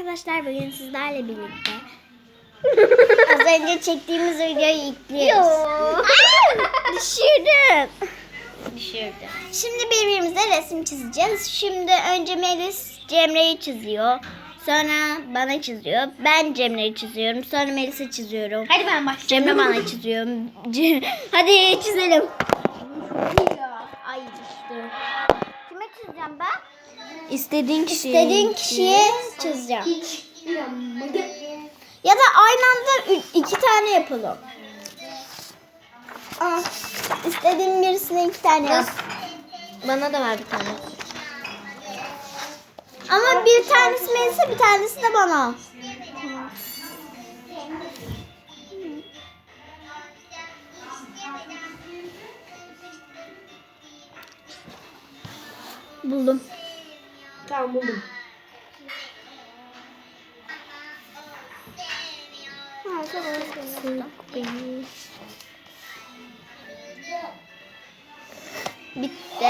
arkadaşlar bugün sizlerle birlikte az önce çektiğimiz videoyu yüklüyoruz. Düşürdüm. Düşürdüm. Şimdi birbirimize resim çizeceğiz. Şimdi önce Melis Cemre'yi çiziyor. Sonra bana çiziyor. Ben Cemre'yi çiziyorum. Sonra Melis'i çiziyorum. Hadi ben başlayayım. Cemre bana çiziyor. Hadi çizelim. Ay düştü. Çizeceğim ben? İstediğin kişi. İstediğin kişiye çizeceğim. Ya da aynı anda iki tane yapalım. Aa, istediğin birisine iki tane yap. Bana da ver bir tane. Ama bir tanesi Melis'e bir tanesi de bana. Buldum. Tamam buldum. Bitti.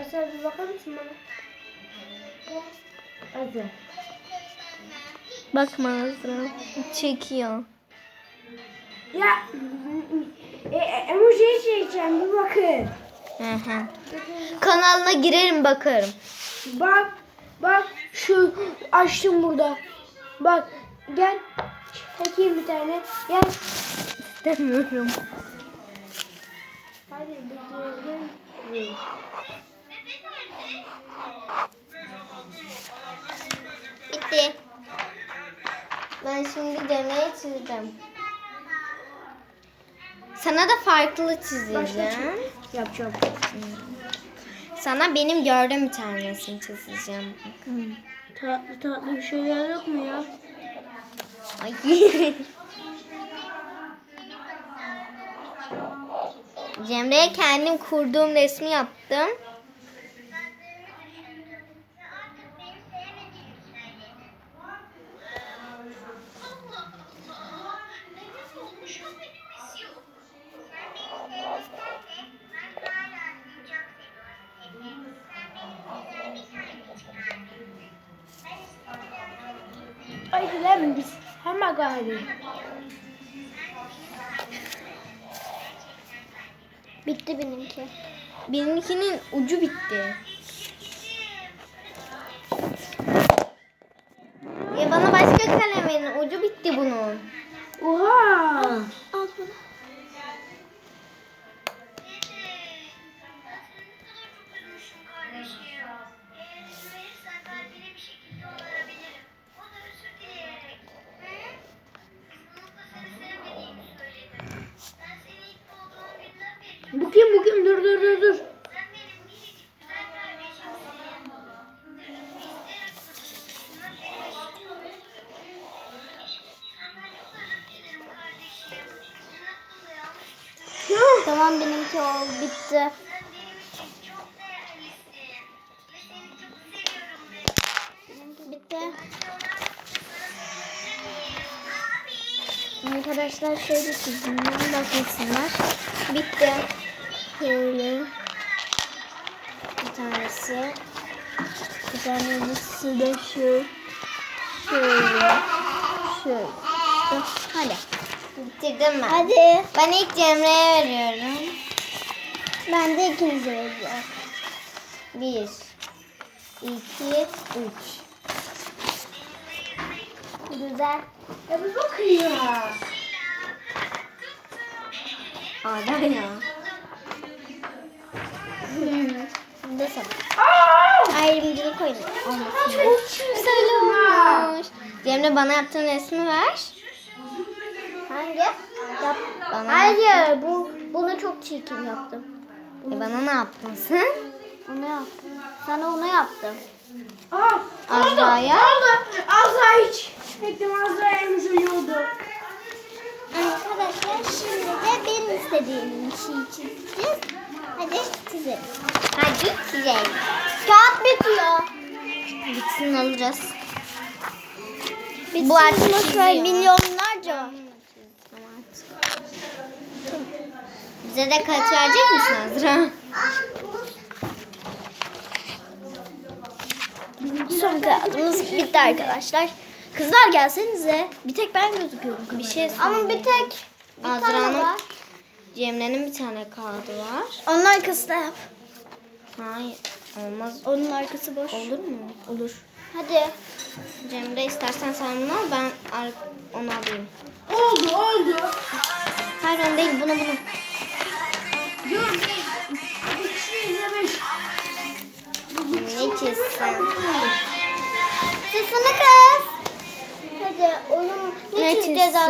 Asel bir bakar mısın bana? Hadi. Bakma Azra. Çekiyor. Ya e, e, emojiyi çekeceğim bir bakın. Hı hı. Kanalına girerim bakarım. Bak bak şu açtım burada. Bak gel çekeyim bir tane. Gel. İstemiyorum. Hadi bekleyelim. Bitti. Ben şimdi Cemre'yi çizeceğim. Sana da farklı çizeceğim. Yapacağım. Sana benim gördüğüm bir tane resim çizeceğim. Tatlı tatlı bir şeyler yok mu ya? Ay. Cemre'ye kendim kurduğum resmi yaptım. Haydi lan biz. Hemen gari. Bitti benimki. Benimkinin ucu bitti. Ya bana başka kalem verin. Ucu bitti bunun. Oha. Bu kim bu kim? Dur dur dur dur. Tamam benimki oldu bitti. Arkadaşlar şöyle çizdim. Bakmasınlar. Bitti. Şöyle. Bir tanesi. Bir tanesi de şu. Şöyle. Şöyle. Hadi. Bitirdim ben. Hadi. Ben ilk Cemre'ye veriyorum. Ben de ikinize vereceğim. Bir, iki, üç. Güzel. Ya bir bakın ya. Ada ya. De sana. Aa! Ayrımcılık oyunu olmasın. Çok Güzel olmuş. Cemre bana yaptığın resmi ver. Hangi? Yap. Bana, Hayır, bu bunu çok çirkin yaptım. E bana ne yaptın sen? Onu yaptım. Sana onu yaptım. Aa! Azra'ya. Oldu. Azra hiç. Bekledim Azra emoji oldu. Arkadaşlar şimdi de benim istediğim şeyi çizeceğiz. Hadi çizelim. Hadi çizelim. Kağıt bitiyor. Bitsin alacağız. Bitsin Bu artık çiziyor. milyonlarca. Bize de kağıt verecek misin Azra? Son kağıdımız bitti arkadaşlar. Kızlar gelsenize. Bir tek ben gözüküyorum. Bir şey Ama bir tek Azra'nın var. Cemre'nin bir tane kağıdı var. Onun arkasında yap. Hayır. Olmaz. Onun arkası boş. Olur mu? Olur. Hadi. Cemre istersen sen bunu al ben onu alayım. Oldu oldu. Hayır onu değil bunu bunu. Ne çizsen? Sesini kız. Hadi onun ne, Ne çizeceğiz çizsin?